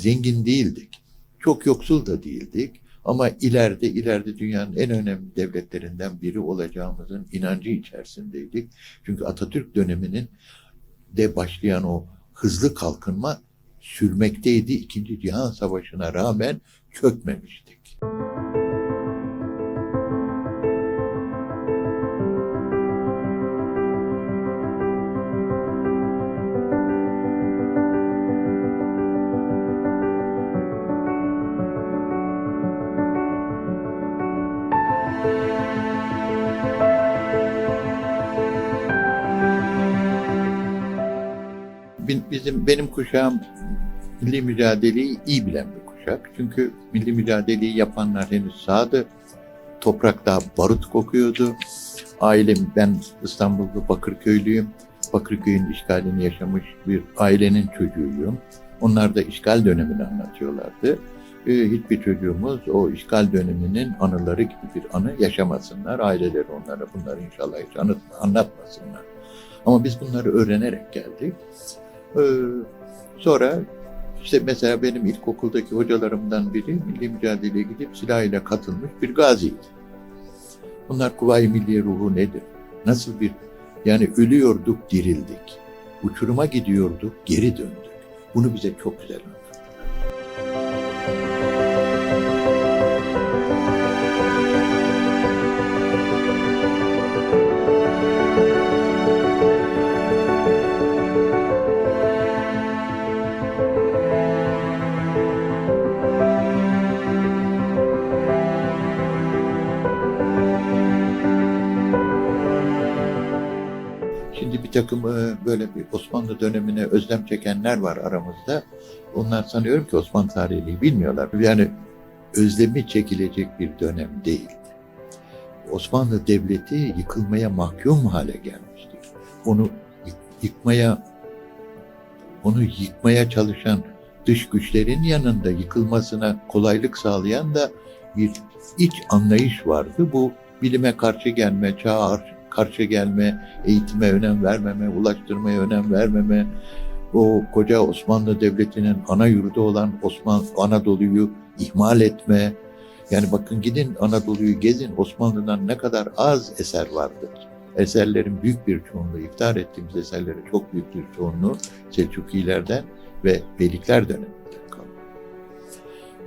Zengin değildik. Çok yoksul da değildik. Ama ileride ileride dünyanın en önemli devletlerinden biri olacağımızın inancı içerisindeydik. Çünkü Atatürk döneminin de başlayan o hızlı kalkınma sürmekteydi. İkinci Cihan Savaşı'na rağmen çökmemiştik. Bizim benim kuşağım milli mücadeleyi iyi bilen bir kuşak. Çünkü milli mücadeleyi yapanlar henüz sağdı. Toprakta barut kokuyordu. Ailem ben İstanbul'da Bakırköylüyüm. Bakırköy'ün işgalini yaşamış bir ailenin çocuğuyum. Onlar da işgal dönemini anlatıyorlardı. Ee, hiçbir çocuğumuz o işgal döneminin anıları gibi bir anı yaşamasınlar. Aileleri onlara bunları inşallah hiç anlatmasınlar. Ama biz bunları öğrenerek geldik. Ee, sonra işte mesela benim ilkokuldaki hocalarımdan biri milli mücadeleye gidip silahıyla katılmış bir gaziydi. Bunlar Kuvayi Milliye ruhu nedir? Nasıl bir yani ölüyorduk dirildik. Uçuruma gidiyorduk geri döndük. Bunu bize çok güzel anlattı. Bir takım e, böyle bir Osmanlı dönemine özlem çekenler var aramızda. Onlar sanıyorum ki Osmanlı tarihini bilmiyorlar. Yani özlemi çekilecek bir dönem değil. Osmanlı Devleti yıkılmaya mahkum hale gelmiştir. Onu yık- yıkmaya onu yıkmaya çalışan dış güçlerin yanında yıkılmasına kolaylık sağlayan da bir iç anlayış vardı. Bu bilime karşı gelme, çağa karşı gelme, eğitime önem vermeme, ulaştırmaya önem vermeme, o koca Osmanlı Devleti'nin ana yurdu olan Osman Anadolu'yu ihmal etme. Yani bakın gidin Anadolu'yu gezin Osmanlı'dan ne kadar az eser vardır. Eserlerin büyük bir çoğunluğu, iftihar ettiğimiz eserlerin çok büyük bir çoğunluğu Selçukilerden ve Beylikler döneminden kalma.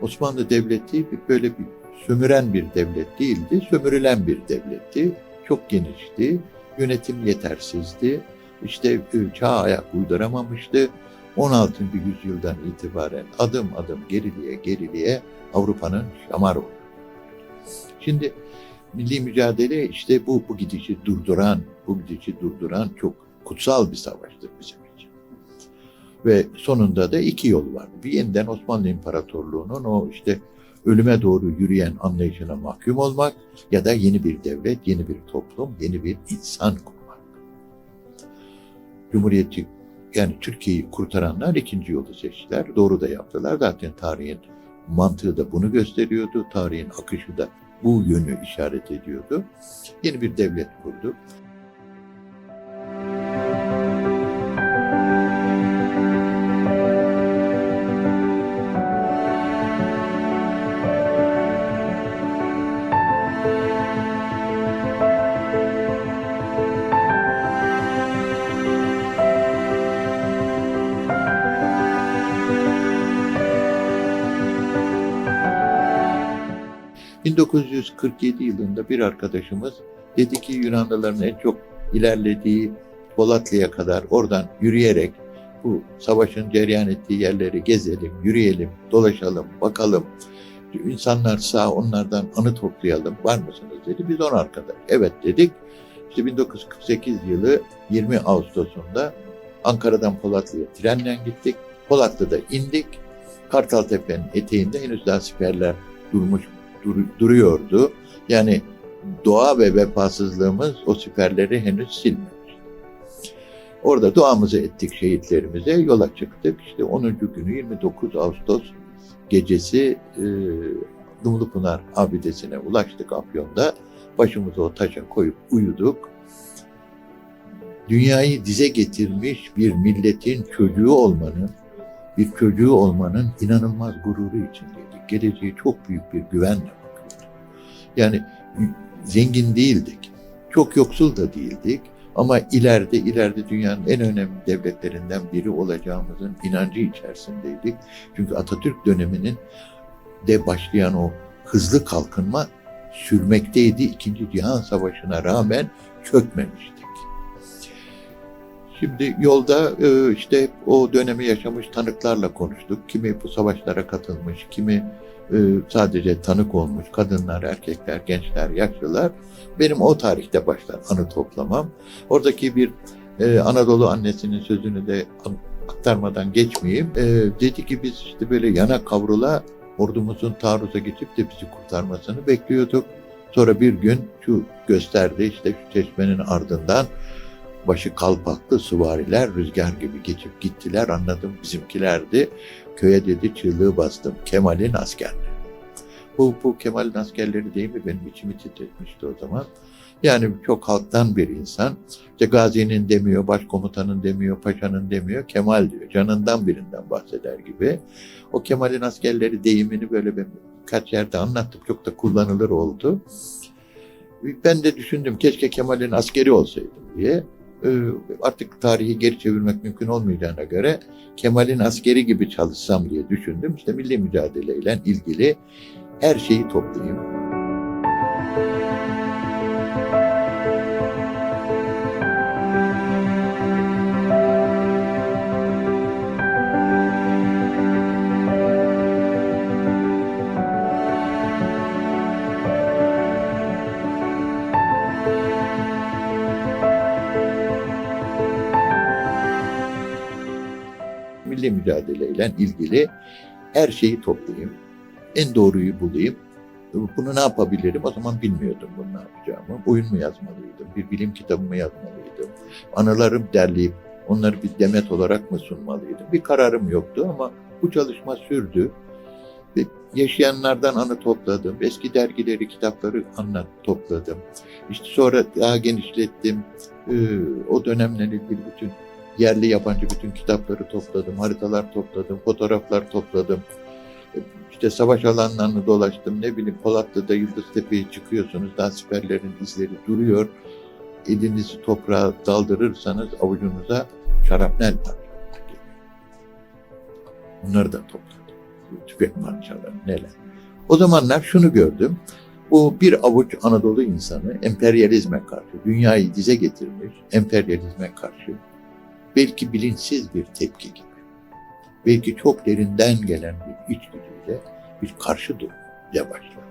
Osmanlı Devleti böyle bir sömüren bir devlet değildi, sömürülen bir devletti. Çok genişti, yönetim yetersizdi, işte e, çağa ayak uyduramamıştı. 16. yüzyıldan itibaren adım adım geriliğe geriliğe Avrupa'nın şamar oldu. Şimdi milli mücadele işte bu, bu gidişi durduran, bu gidişi durduran çok kutsal bir savaştır bizim için. Ve sonunda da iki yol var. Bir yeniden Osmanlı İmparatorluğu'nun o işte ölüme doğru yürüyen anlayışına mahkum olmak ya da yeni bir devlet, yeni bir toplum, yeni bir insan kurmak. Cumhuriyeti yani Türkiye'yi kurtaranlar ikinci yolu seçtiler. Doğru da yaptılar. Zaten tarihin mantığı da bunu gösteriyordu. Tarihin akışı da bu yönü işaret ediyordu. Yeni bir devlet kurdu. ...1947 yılında bir arkadaşımız dedi ki Yunanlıların en çok ilerlediği Polatlı'ya kadar oradan yürüyerek bu savaşın cereyan ettiği yerleri gezelim, yürüyelim, dolaşalım, bakalım. İnsanlar sağ onlardan anı toplayalım. Var mısınız dedi. Biz on arkadaş. Evet dedik. İşte 1948 yılı 20 Ağustos'unda Ankara'dan Polatlı'ya trenle gittik. Polatlı'da indik. Kartaltepe'nin eteğinde henüz daha siperler durmuş dur- duruyordu. Yani doğa ve vefasızlığımız o siperleri henüz silmemiş. Orada duamızı ettik şehitlerimize, yola çıktık. İşte 10. günü 29 Ağustos gecesi e, Dumlupınar abidesine ulaştık Afyon'da. Başımızı o taşa koyup uyuduk. Dünyayı dize getirmiş bir milletin çocuğu olmanın bir çocuğu olmanın inanılmaz gururu içindeydik. Geleceğe çok büyük bir güvenle bakıyorduk. Yani zengin değildik. Çok yoksul da değildik. Ama ileride ileride dünyanın en önemli devletlerinden biri olacağımızın inancı içerisindeydik. Çünkü Atatürk döneminin de başlayan o hızlı kalkınma sürmekteydi. İkinci Cihan Savaşı'na rağmen çökmemiştik. Şimdi yolda e, işte o dönemi yaşamış tanıklarla konuştuk. Kimi bu savaşlara katılmış, kimi e, sadece tanık olmuş kadınlar, erkekler, gençler, yaşlılar. Benim o tarihte başlar anı toplamam. Oradaki bir e, Anadolu annesinin sözünü de aktarmadan geçmeyeyim. Dedi ki biz işte böyle yana kavrula ordumuzun taarruza geçip de bizi kurtarmasını bekliyorduk. Sonra bir gün şu gösterdi işte şu çeşmenin ardından başı kalpaklı süvariler rüzgar gibi geçip gittiler anladım bizimkilerdi. Köye dedi çığlığı bastım Kemal'in askerleri. Bu, bu Kemal'in askerleri değil mi benim içimi titretmişti o zaman. Yani çok halktan bir insan. İşte Gazi'nin demiyor, başkomutanın demiyor, paşanın demiyor, Kemal diyor. Canından birinden bahseder gibi. O Kemal'in askerleri deyimini böyle ben kaç yerde anlattım. Çok da kullanılır oldu. Ben de düşündüm keşke Kemal'in askeri olsaydım diye. Ee, Artık tarihi geri çevirmek mümkün olmayacağına göre Kemal'in askeri gibi çalışsam diye düşündüm. İşte milli mücadeleyle ilgili her şeyi toplayayım. Milli mücadeleyle ilgili her şeyi toplayayım. En doğruyu bulayım. Bunu ne yapabilirim? O zaman bilmiyordum bunu ne yapacağımı. Oyun mu yazmalıydım? Bir bilim kitabı mı yazmalıydım? Anılarım derleyip onları bir demet olarak mı sunmalıydım? Bir kararım yoktu ama bu çalışma sürdü. Ve yaşayanlardan anı topladım. Eski dergileri, kitapları anlat topladım. İşte sonra daha genişlettim. Ee, o dönemle ilgili bütün yerli yabancı bütün kitapları topladım, haritalar topladım, fotoğraflar topladım. İşte savaş alanlarını dolaştım. Ne bileyim Polatlı'da Yıldıztepe'ye çıkıyorsunuz. Daha siperlerin izleri duruyor. Elinizi toprağa daldırırsanız avucunuza şarapnel var. Bunları da topladım. Tüfek parçaları neler. O zamanlar şunu gördüm. Bu bir avuç Anadolu insanı emperyalizme karşı, dünyayı dize getirmiş emperyalizme karşı belki bilinçsiz bir tepki gibi, belki çok derinden gelen bir içgüdüyle bir karşı durmaya başladı.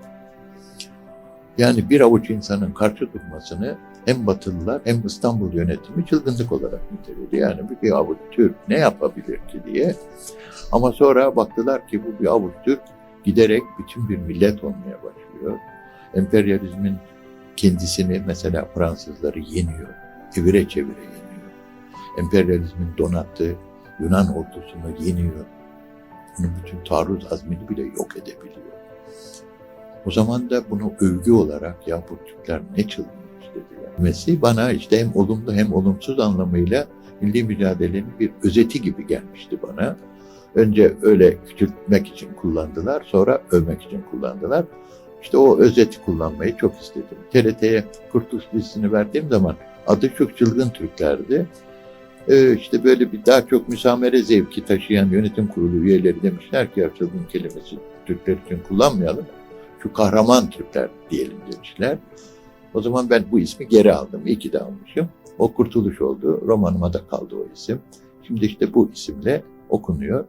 Yani bir avuç insanın karşı durmasını hem Batılılar hem İstanbul yönetimi çılgınlık olarak niteledi. Yani bir avuç Türk ne yapabilir ki diye. Ama sonra baktılar ki bu bir avuç Türk giderek bütün bir millet olmaya başlıyor. Emperyalizmin kendisini mesela Fransızları yeniyor, evire çevire yeniyor emperyalizmin donattığı Yunan ordusunu yeniyor. Onun bütün taarruz azmini bile yok edebiliyor. O zaman da bunu övgü olarak ya bu Türkler ne çılgınmış dediler. Mesih bana işte hem olumlu hem olumsuz anlamıyla milli mücadelenin bir özeti gibi gelmişti bana. Önce öyle küçültmek için kullandılar, sonra övmek için kullandılar. İşte o özeti kullanmayı çok istedim. TRT'ye Kurtuluş dizisini verdiğim zaman adı çok çılgın Türklerdi. Ee, işte böyle bir daha çok müsamere zevki taşıyan yönetim kurulu üyeleri demişler ki açıldığın kelimesi Türkler için kullanmayalım. Şu kahraman Türkler diyelim demişler. O zaman ben bu ismi geri aldım. İyi ki de almışım. O kurtuluş oldu. Romanıma da kaldı o isim. Şimdi işte bu isimle okunuyor.